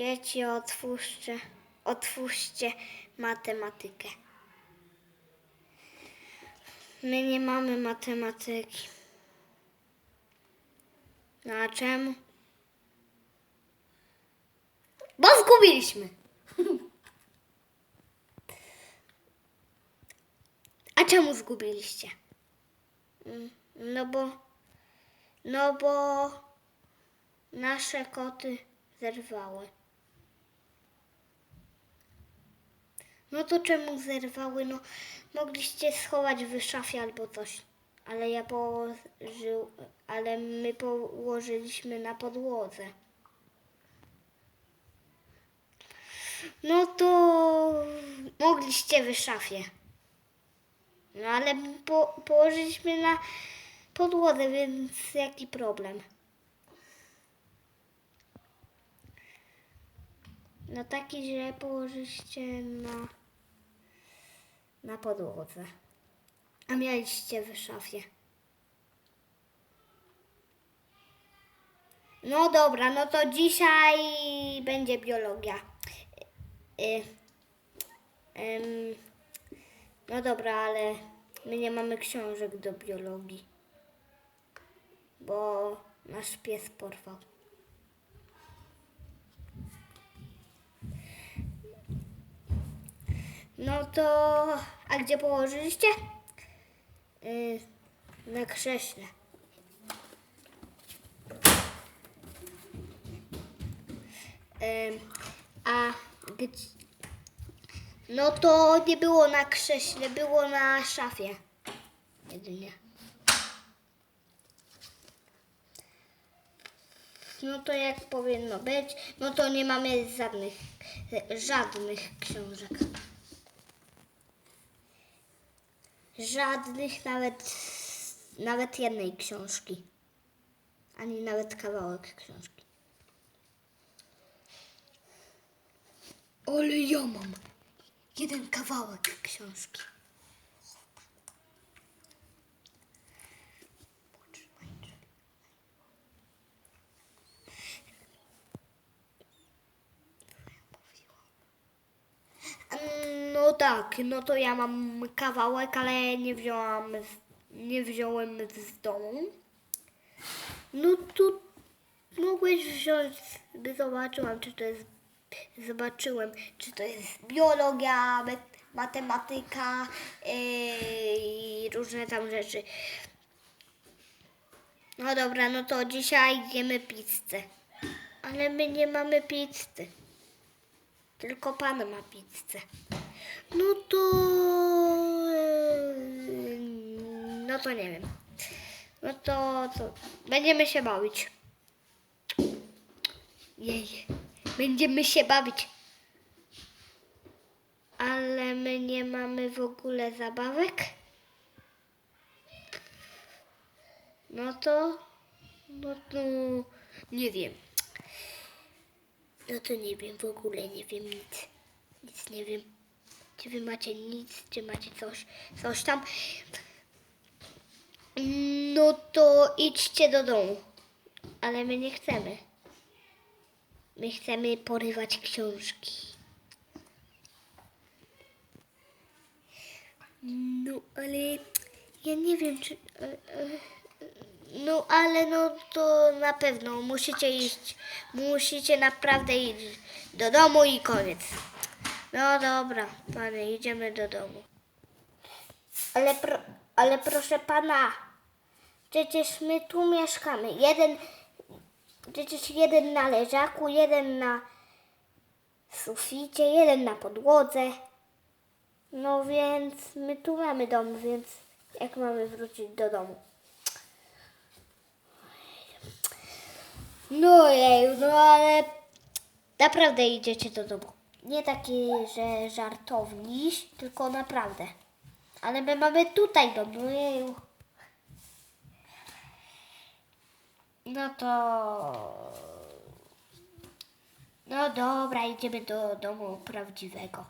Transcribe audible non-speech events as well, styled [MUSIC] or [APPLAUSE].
Dzieci, otwórzcie, otwórzcie matematykę. My nie mamy matematyki. No a czemu? Bo zgubiliśmy. [LAUGHS] A czemu zgubiliście? Mm, No bo, no bo nasze koty zerwały. No to czemu zerwały? No mogliście schować w szafie albo coś. Ale ja położył, ale my położyliśmy na podłodze. No to mogliście w szafie. No ale po, położyliśmy na podłodze, więc jaki problem? No taki, że położyliście na, na podłodze. A mieliście w szafie. No dobra, no to dzisiaj będzie biologia. Y, y, ym, no dobra, ale my nie mamy książek do biologii. Bo nasz pies porwał. No to, a gdzie położyliście? Yy, na krześle. Ym, a gdzie... No to nie było na krześle, było na szafie. Jedynie. No to jak powinno być, no to nie mamy żadnych, żadnych książek. Żadnych, nawet, nawet jednej książki. Ani nawet kawałek książki. Ale ja mam jeden kawałek książki. No tak, no to ja mam kawałek, ale nie wziąłam, nie wziąłem z domu. No to mogłeś wziąć, by zobaczyłam, czy to jest, zobaczyłem, czy to jest biologia, mat- matematyka yy, i różne tam rzeczy. No dobra, no to dzisiaj jemy pizzę. Ale my nie mamy pizzy. Tylko pan ma pizzę. No to. yy, No to nie wiem. No to co? Będziemy się bawić. Jej. Będziemy się bawić. Ale my nie mamy w ogóle zabawek. No to. No to. Nie wiem. No to nie wiem, w ogóle nie wiem nic. Nic nie wiem. Czy wy macie nic, czy macie coś, coś tam. No to idźcie do domu. Ale my nie chcemy. My chcemy porywać książki. No ale ja nie wiem, czy. Ale no to na pewno musicie iść. Musicie naprawdę iść do domu i koniec. No dobra, panie, idziemy do domu. Ale, pro, ale proszę pana, przecież my tu mieszkamy. Jeden, przecież jeden na leżaku, jeden na suficie, jeden na podłodze. No więc my tu mamy dom, więc jak mamy wrócić do domu? No jeju, no ale naprawdę idziecie do domu. Nie taki, że żartowniś, tylko naprawdę. Ale my mamy tutaj dom, no jeju. No to... No dobra, idziemy do domu prawdziwego.